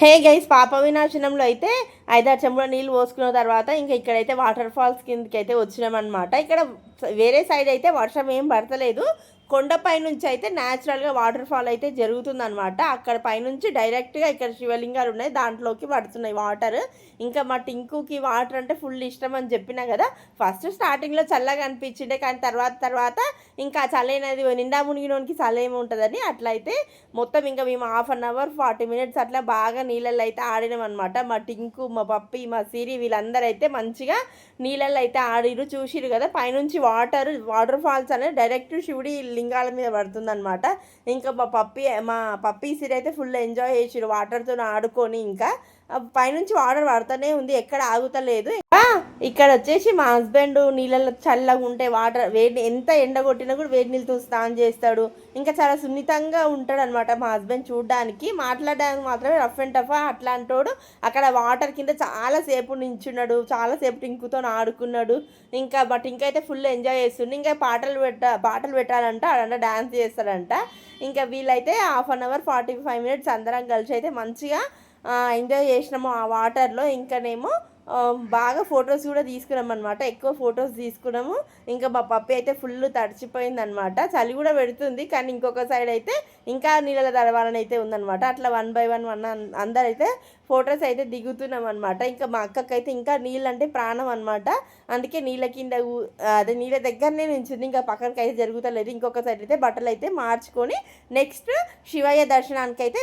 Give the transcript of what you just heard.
Hey guys పాప వినాశనంలో అయితే ఐదారు చెంబుల నీళ్ళు పోసుకున్న తర్వాత ఇంకా ఇక్కడైతే వాటర్ ఫాల్స్ కిందకి అయితే వచ్చినామన్నమాట. ఇక్కడ వేరే సైడ్ అయితే వర్షం ఏం పడతలేదు. కొండపై నుంచి అయితే న్యాచురల్గా వాటర్ ఫాల్ అయితే జరుగుతుందనమాట అక్కడ పైనుంచి డైరెక్ట్గా ఇక్కడ శివలింగాలు ఉన్నాయి దాంట్లోకి పడుతున్నాయి వాటర్. ఇంకా మా టింకుకి వాటర్ అంటే ఫుల్ ఇష్టం అని చెప్పినా కదా ఫస్ట్ స్టార్టింగ్లో చల్లగా అనిపించిండే కానీ తర్వాత తర్వాత ఇంకా చలైనది నిండా మునిగినోనికి చలేమి ఉంటుందని అట్లయితే మొత్తం ఇంకా మేము half an hour forty minutes అట్లా బాగా నీళ్ళల్లో అయితే ఆడినాం అనమాట మా టింకు మా పప్పి మా సిరి వీళ్ళందరూ అయితే మంచిగా నీళ్ళల్లో అయితే ఆడిరు చూసిరు కదా. పైనుంచి వాటర్ వాటర్ ఫాల్స్ అనేది డైరెక్ట్ శివుడి లింగాల మీద పడుతుందన్నమాట. ఇంకా మా పప్పి మా పప్పి సిరి అయితే ఫుల్ ఎంజాయ్ చేసిరు వాటర్తో ఆడుకొని ఇంకా పైనుంచి వాటర్ పడుతూనే ఉంది. ఎక్కడ ఆగుతలేదు. ఇక్కడ వచ్చేసి మా హస్బెండ్ నీళ్ళలో చల్లగా ఉంటే వాటర్ వేడి ఎంత ఎండ కొట్టినా కూడా వేడి నీళ్ళతో స్నానం చేస్తాడు. ఇంకా చాలా సున్నితంగా ఉంటాడు అనమాట మా హస్బెండ్ చూడడానికి. మాట్లాడడానికి మాత్రమే రఫ్ అండ్ టఫ్ అట్లాంటోడు. అక్కడ వాటర్ కింద చాలా సేపు నించున్నాడు. చాలాసేపు టింకుతో ఆడుకున్నాడు. ఇంకా బట్ ఇంకా అయితే ఫుల్ ఎంజాయ్ చేస్తుండే. ఇంకా పాటలు పెట్ట పాటలు పెట్టాలంట. అడంట డ్యాన్స్ చేస్తాడంట. ఇంకా వీళ్ళైతే half an hour forty five minutes అందరం కలిసి అయితే మంచిగా ఎంజాయ్ చేసినాము ఆ వాటర్లో. ఇంకానేమో బాగా ఫొటోస్ కూడా తీసుకున్నాం అనమాట ఎక్కువ ఫొటోస్ తీసుకున్నాము. ఇంకా మా పప్పి అయితే ఫుల్ తడిచిపోయింది అనమాట చలి కూడా పెడుతుంది కానీ ఇంకొక సైడ్ అయితే ఇంకా నీళ్ళ తడవాలని అయితే ఉందన్నమాట. అట్లా వన్ బై వన్ వన్ అందరైతే ఫొటోస్ అయితే దిగుతున్నాం అనమాట ఇంకా మా అక్కకైతే ఇంకా నీళ్ళు అంటే ప్రాణం అనమాట అందుకే నీళ్ళ కింద అదే నీళ్ళ దగ్గరనే నించుంది. ఇంకా పక్కనకి అయితే జరుగుతలేదు. ఇంకొక సైడ్ అయితే బట్టలు అయితే మార్చుకొని నెక్స్ట్ శివయ్య దర్శనానికి అయితే